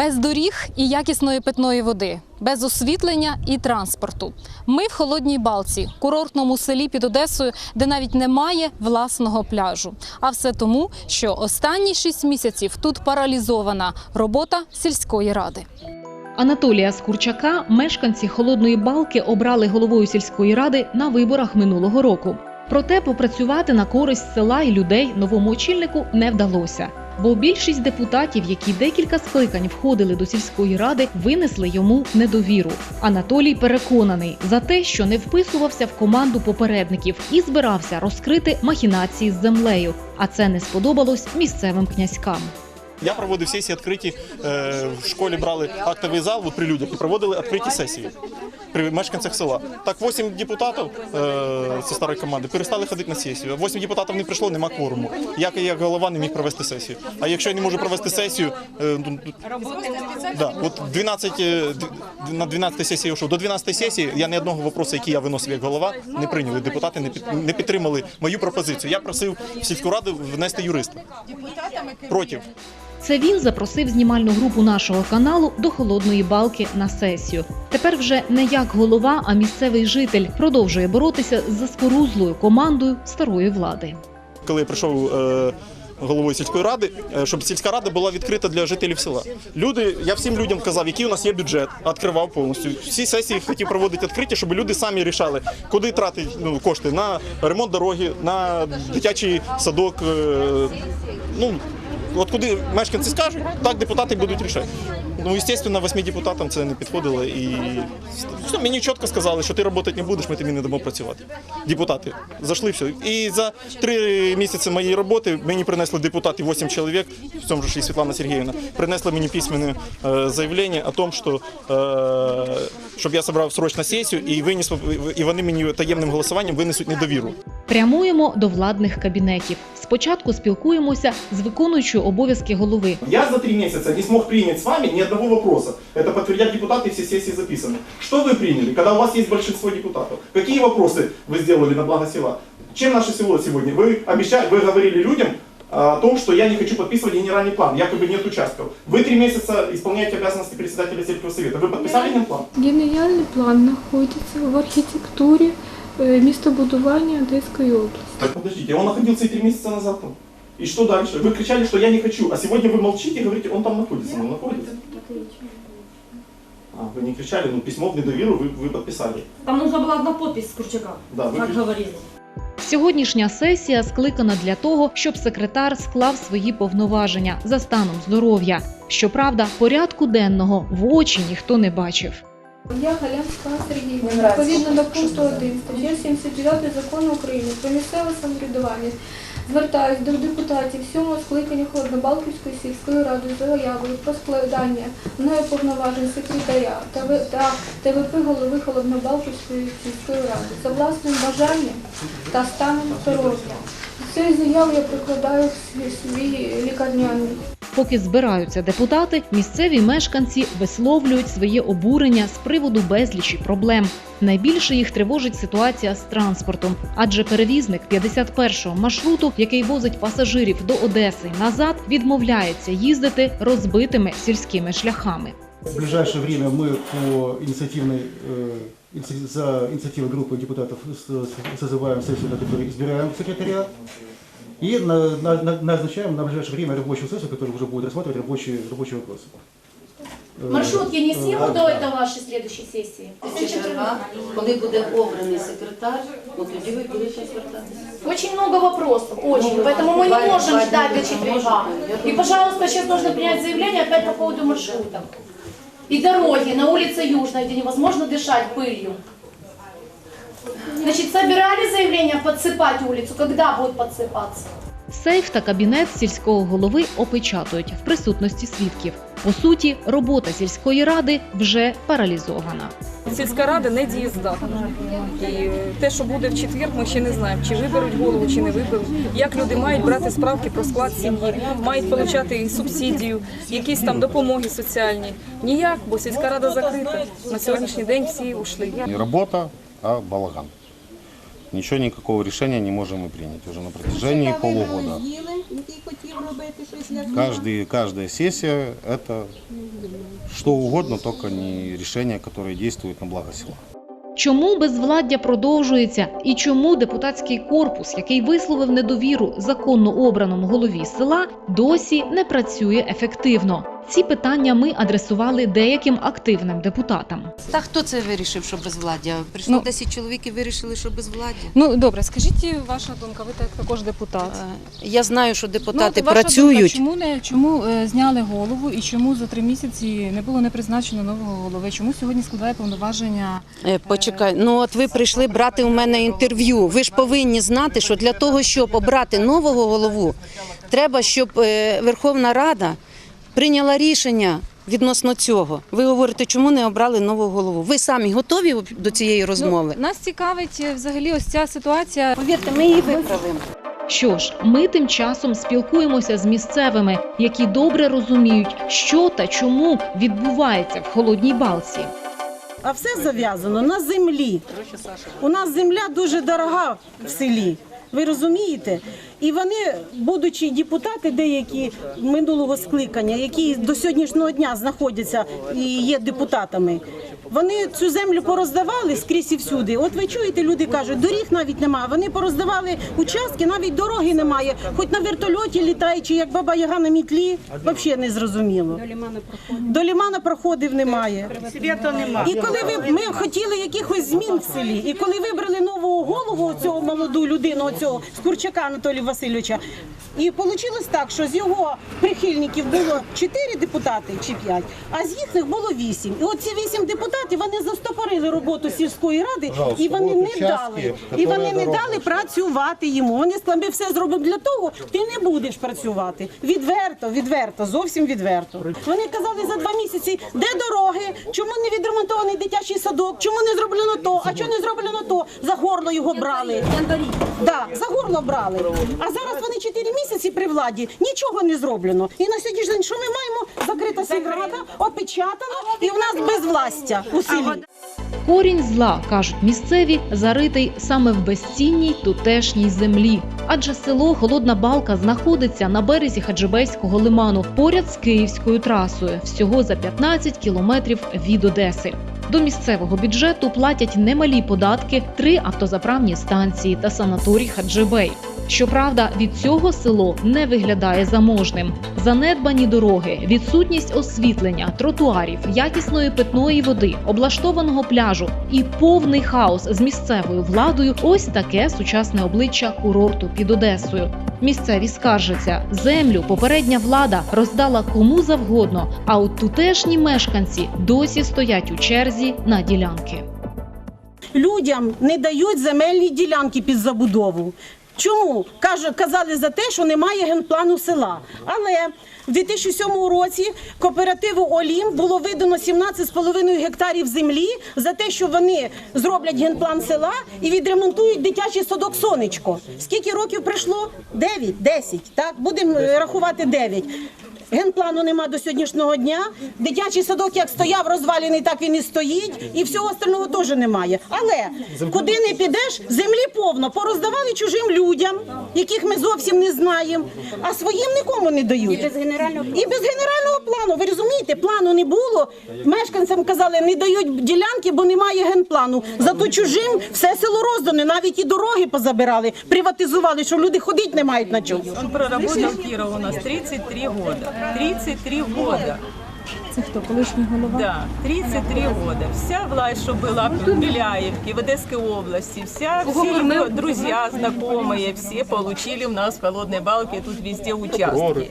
Без доріг і якісної питної води, без освітлення і транспорту. Ми в холодній балці, курортному селі під Одесою, де навіть немає власного пляжу. А все тому, що останні шість місяців тут паралізована робота сільської ради. Анатолія Скурчака мешканці холодної балки обрали головою сільської ради на виборах минулого року. Проте попрацювати на користь села і людей новому очільнику не вдалося. Бо більшість депутатів, які декілька скликань входили до сільської ради, винесли йому недовіру. Анатолій переконаний за те, що не вписувався в команду попередників і збирався розкрити махінації з землею. А це не сподобалось місцевим князькам. Я проводив сесії відкриті. е, В школі брали актовий зал от при людях і проводили відкриті сесії при мешканцях села. Так, 8 депутатів е, зі старої команди перестали ходити на сесію. 8 депутатів не прийшло, нема кворуму. Я як голова не міг провести сесію. А якщо я не можу провести сесію, е, ну, да, от 12, е, на 12 сесії я йшов. До 12 сесії я ні одного вопросу, який я виносив як голова, не прийняли. Депутати не, під, підтримали мою пропозицію. Я просив сільську раду внести юриста. Проти. Це він запросив знімальну групу нашого каналу до холодної балки на сесію. Тепер вже не як голова, а місцевий житель продовжує боротися з заскорузлою командою старої влади. коли я прийшов е, головою сільської ради, е, щоб сільська рада була відкрита для жителів села. Люди, я всім людям казав, який у нас є бюджет, відкривав повністю. Всі сесії хотів проводити відкриті, щоб люди самі рішали, куди тратити ну, кошти на ремонт дороги, на дитячий садок. е, ну, От куди мешканці скажуть, так депутати будуть рішати. Ну, звісно, восьми депутатам це не підходило. І все, мені чітко сказали, що ти працювати не будеш, ми тобі не дамо працювати. Депутати зайшли все. І за три місяці моєї роботи мені принесли депутати 8 чоловік, в цьому ж і Світлана Сергіївна, принесли мені письменне е, заявлення о том, що е, щоб я зібрав срочно сесію і виніс і вони мені таємним голосуванням винесуть недовіру. Прямуємо до владних кабінетів. Спочатку спілкуємося з виконуючою обов'язки голови. Я за три месяца не смог принять с вами ни одного вопроса. Это подтвердят депутаты, все сессии записаны. Что вы приняли, когда у вас есть большинство депутатов? Какие вопросы вы сделали на благо села? Чем наше село сегодня? Вы обещали, вы говорили людям а, о том, что я не хочу подписывать генеральный план, якобы нет участков. Вы три месяца исполняете обязанности председателя сельского совета. Вы подписали генплан? Генеральний план знаходиться в архітектурі е, містобудування Одеської області. Так подождите, он находился и три месяца назад там. И что дальше? Вы кричали, что я не хочу, а сегодня вы молчите и говорите, он там находится. Он находится. А, вы не кричали, ну письмо в недоверу вы, вы подписали. Там нужна была одна подпись с Курчака, Да, вы как кричали. говорили. Сьогоднішня сесія скликана для того, щоб секретар склав свої повноваження за станом здоров'я. Щоправда, порядку денного в очі ніхто не бачив. Я Галянська Сергіївна. Відповідно до пункту 1 статті 79 закону України про місцеве самоврядування звертаюсь до депутатів сьомого скликання Холоднобалківської сільської ради з заявою про складання мною повноважень секретаря та ТВП голови Холоднобалківської сільської ради за власним бажанням та станом здоров'я. Цю заяву я прикладаю в свій лікарняний. Поки збираються депутати, місцеві мешканці висловлюють своє обурення з приводу безлічі проблем. Найбільше їх тривожить ситуація з транспортом, адже перевізник 51-го маршруту, який возить пасажирів до Одеси й назад, відмовляється їздити розбитими сільськими шляхами. В ближайшее время мы по инициативной, э, иници- за инициативой группы депутатов с- с- созываем сессию, на которой избираем секретаря. И на- на- на- назначаем на ближайшее время рабочую сессию, которая уже будет рассматривать рабочие, рабочие вопросы. Э, Маршрутки не э, снимут до этого вашей следующей сессии? Четверга, коли буде обраний секретар, от тоді ви будете звертатися. Очень много вопросов, очень. Поэтому мы не можем ждать до четверга. И, пожалуйста, сейчас нужно принять заявление опять по поводу маршрутов. И дороги на улице Южной, где невозможно дышать пылью. Значит, собирали заявление подсыпать улицу. Когда будет подсыпаться? Сейф та кабінет сільського голови опечатують в присутності свідків. По суті, робота сільської ради вже паралізована. Сільська рада не дієздатна. І те, що буде в четвер, ми ще не знаємо, чи виберуть голову, чи не виберуть. Як люди мають брати справки про склад сім'ї, мають отримати субсидію, якісь там допомоги соціальні. Ніяк, бо сільська рада закрита. На сьогоднішній день всі ушли. Не работа, а балаган. Ничего, никакого решения не можем мы принять уже на протяжении полугода. який хотів робити щось для Каждый, каждая сессия – это что угодно, только не решение, которое действует на благо села. Чому безвладдя продовжується і чому депутатський корпус, який висловив недовіру законно обраному голові села, досі не працює ефективно? Ці питання ми адресували деяким активним депутатам. Та хто це вирішив, що безвладдя? Прийшло Ну. 10 чоловік і вирішили, що безвладдя. Ну добре, скажіть ваша думка. Ви так також депутат. Е, Я знаю, що депутати Ну, працюють. Думка, чому не чому е, зняли голову і чому за три місяці не було не призначено нового голови? Чому сьогодні складає повноваження? Е, Почекай, ну от ви прийшли брати у мене інтерв'ю. Ви ж повинні знати, що для того, щоб обрати нового голову, треба, щоб Верховна Рада прийняла рішення відносно цього. Ви говорите, чому не обрали нового голову? Ви самі готові до цієї розмови? Ну, нас цікавить е, взагалі ось ця ситуація. Повірте, ми її виправимо. Що ж, ми тим часом спілкуємося з місцевими, які добре розуміють, що та чому відбувається в холодній балці. А все зав'язано на землі. У нас земля дуже дорога в селі. Ви розумієте? І вони, будучи депутати, деякі минулого скликання, які до сьогоднішнього дня знаходяться і є депутатами, вони цю землю пороздавали скрізь і всюди. От ви чуєте, люди кажуть, доріг навіть немає. Вони пороздавали участки, навіть дороги немає. Хоч на вертольоті літаючи, як баба Яга на мітлі, взагалі не зрозуміло. До лімана проходів немає. І коли ви ми хотіли якихось змін в селі, і коли вибрали нового голову цього молоду людину, цього Скурчака Анатолія Васильовича, і вийшло так, що з його прихильників було 4 депутати чи 5, а з їхніх було 8. І от ці 8 депутатів вони застопорили роботу сільської ради, і вони не дали. І вони не дали працювати йому. Вони сказали, ми все зробимо для того, ти не будеш працювати. Відверто, відверто, зовсім відверто. Вони казали за два місяці, де дороги, чому не відремонтований дитячий садок, чому не зроблено то, а чого не зроблено то, горло його брали. Да, за горло брали. А зараз вони 4 місяці при владі, нічого не зроблено. І на сьогоднішній день, що ми маємо? Закрита сільрада, опечатана, і в нас безвластя у селі. Корінь зла, кажуть місцеві, заритий саме в безцінній тутешній землі. Адже село Холодна Балка знаходиться на березі Хаджибейського лиману поряд з київською трасою, всього за 15 кілометрів від Одеси. До місцевого бюджету платять немалі податки, три автозаправні станції та санаторій Хаджибей. Щоправда, від цього село не виглядає заможним. Занедбані дороги, відсутність освітлення, тротуарів, якісної питної води, облаштованого пляжу і повний хаос з місцевою владою. Ось таке сучасне обличчя курорту під Одесою. Місцеві скаржаться, землю попередня влада роздала кому завгодно, а от тутешні мешканці досі стоять у черзі на ділянки. людям не дають земельні ділянки під забудову. Чому? Каже, казали за те, що немає генплану села. Але в 2007 році кооперативу Олім було видано 17,5 гектарів землі за те, що вони зроблять генплан села і відремонтують дитячий садок Сонечко. Скільки років пройшло? 9, 10. Так, будемо е, рахувати 9. Генплану нема до сьогоднішнього дня. Дитячий садок як стояв розвалений, так він і стоїть, і всього остального теж немає. Але куди не підеш, землі повно пороздавали чужим людям, яких ми зовсім не знаємо, а своїм нікому не дають. І без генерального і без генерального плану. Ви розумієте, плану не було. Мешканцям казали, не дають ділянки, бо немає генплану. Зато чужим все село роздане, навіть і дороги позабирали, приватизували, що люди ходити не мають на чому. Он проработал Киров у нас 33 года. 33 года. Це хто колишній голова? Да, 33 года. Вся власть, що була в Беляевке, в Одесской области, вся, все друзі друзья, знакомые, все получили у нас в Холодной Балке тут везде участки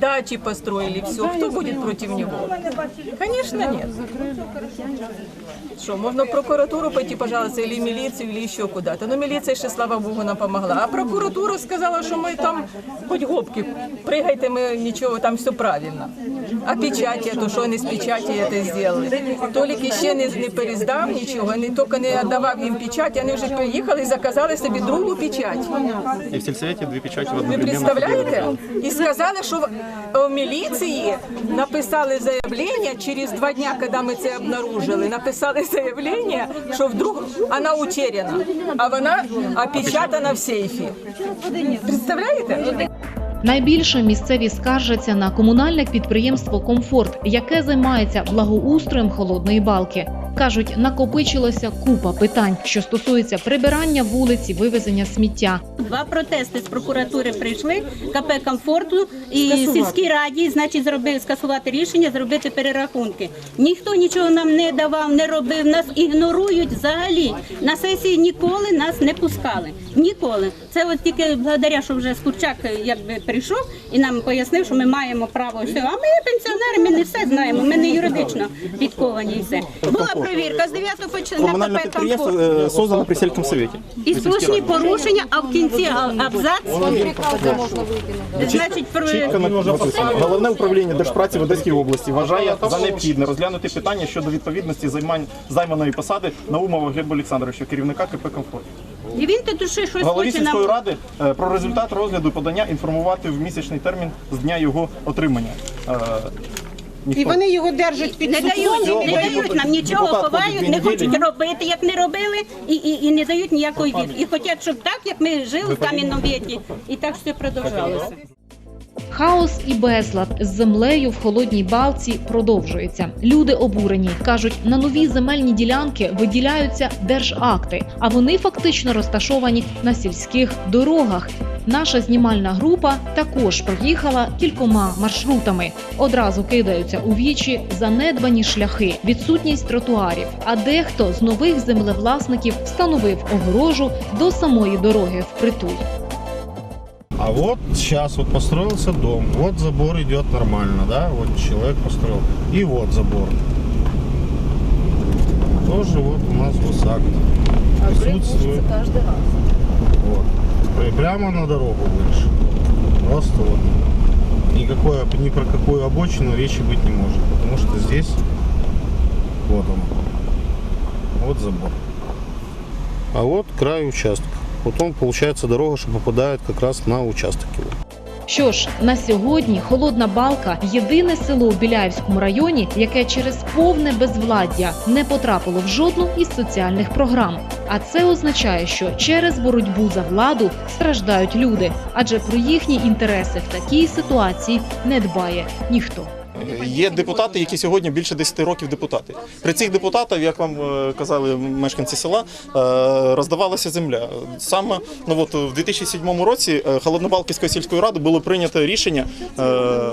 Дачи построили, все. Кто будет против него? Конечно, нет. Что, можно в прокуратуру пойти, пожалуйста, или в милицию, или еще куда-то. Но милиция еще, слава богу, нам помогла. А прокуратура сказала, что мы там хоть гопки, прыгайте, мы ничего, там все правильно. А печаті, то що вони з печаті це зробили. Толік ще не, не перездав нічого, не тільки не віддавав їм печать, вони вже приїхали і заказали собі другу печать. І в сільсоветі дві печаті в Ви одномоментно. представляєте? І сказали, що в в міліції написали заявлення через два дня, коли ми це обнаружили, написали заявлення, що вдруг вона утеряна, а вона опечатана в сейфі. Представляєте? Найбільше місцеві скаржаться на комунальне підприємство Комфорт, яке займається благоустроєм холодної балки. Кажуть, накопичилося купа питань, що стосуються прибирання вулиці, вивезення сміття. Два протести з прокуратури прийшли, КП комфорту і сільській раді, значить, зробили скасувати рішення, зробити перерахунки. Ніхто нічого нам не давав, не робив. Нас ігнорують взагалі. На сесії ніколи нас не пускали. Ніколи. Це от тільки благодаря, що вже Скурчак якби прийшов і нам пояснив, що ми маємо право все. А ми пенсіонери, ми не все знаємо. Ми не юридично підковані і все. Була перевірка з 9 по 4 Комунальне на підприємство е, создано при сільському совєті. І слушні порушення, а в кінці абзац. Значить, про Чітко написано. Головне управління Держпраці в Одеській області вважає за необхідне розглянути питання щодо відповідності займань займаної посади Наумова Глеба Олександровича, керівника КП «Комфорт». і він тут ще щось Голові хоче нам. сільської ради е, про результат розгляду подання інформувати в місячний термін з дня його отримання. Е, ніхто- І вони його держать під Не дають, не дають нам нічого, ховають, не хочуть робити, як не робили, і, і, і не дають ніякої від. І хочуть, щоб так, як ми жили в кам'яному віці, і так все продовжалося. Хаос і безлад з землею в холодній балці продовжується. Люди обурені кажуть, на нові земельні ділянки виділяються держакти, а вони фактично розташовані на сільських дорогах. Наша знімальна група також проїхала кількома маршрутами. Одразу кидаються у вічі занедбані шляхи, відсутність тротуарів. А дехто з нових землевласників встановив огорожу до самої дороги впритул. А вот сейчас вот построился дом, вот забор идет нормально, да, вот человек построил, и вот забор. Тоже вот у нас гусак присутствует. каждый раз. Вот. Пр- Прямо на дорогу выше. Просто вот. Никакое, ни про какую обочину речи быть не может, потому что здесь вот он. Вот забор. А вот край участка. Вот он, получается, дорога, что попадает как раз на участок его. Що ж, на сьогодні холодна балка єдине село у Біляївському районі, яке через повне безвладдя не потрапило в жодну із соціальних програм. А це означає, що через боротьбу за владу страждають люди, адже про їхні інтереси в такій ситуації не дбає ніхто. Є депутати, які сьогодні більше 10 років депутати. При цих депутатах, як вам е, казали мешканці села, е, роздавалася земля. Саме ну от в 2007 році е, Холоднобалківською сільською радою було прийнято рішення,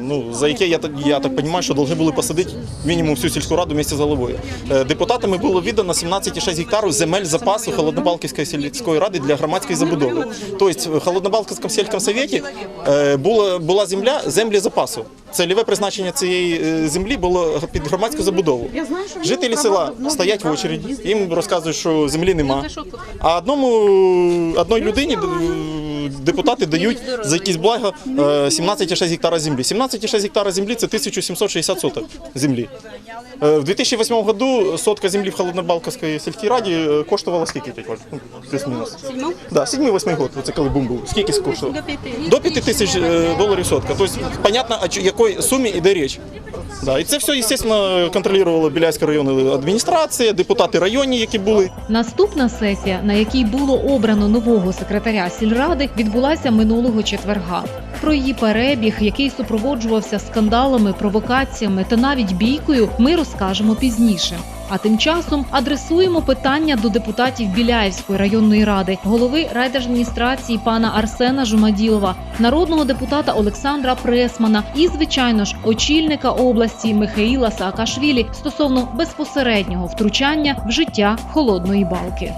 ну за яке я так я так розумію, що повинні були посадити мінімум всю сільську раду місце з головою. Депутатами було віддано 17,6 гектарів земель запасу Холоднобалківської сільської ради для громадської забудови. Тобто в Холоднобалківському сільському совєті була була земля землі запасу. Цільове призначення цієї е, землі було під громадську забудову. Жителі села стоять в очереді, їм розказують, що землі нема. А одному одній людині депутати дають за якісь блага е, 17,6 гектара землі. 17,6 гектара землі це 1760 соток землі. Е, В 2008 году сотка землі в Холоднобалківській сільській раді е, коштувала скільки тільки? Ну, Плюс-мінус. Да, 7-8 год, це коли бум був. Скільки коштував? До 5 тисяч е, доларів сотка. Тобто, понятно, о якій сумі йде річ. Да, і це все, звісно, контролювала Біляйська районна адміністрація, депутати районні, які були. Наступна сесія, на якій було обрано нового секретаря сільради, відбулася минулого четверга. Про її перебіг, який супроводжувався скандалами, провокаціями та навіть бійкою, ми розкажемо пізніше. А тим часом адресуємо питання до депутатів Біляївської районної ради, голови райдержадміністрації пана Арсена Жумаділова, народного депутата Олександра Пресмана і, звичайно ж, очільника області Михаїла Саакашвілі стосовно безпосереднього втручання в життя холодної балки.